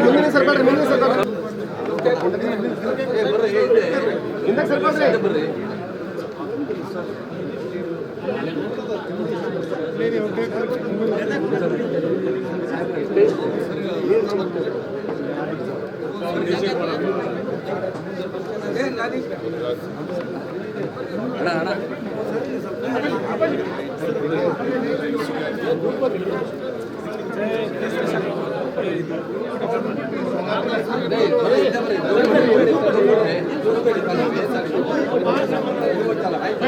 ಮುಂದಿನ ಸರ್ಬಲ್ರಿ ಸರ್ ಸರ್ಬಲ್ರಿ ಹಿಂದಕ್ಕೆ Hey,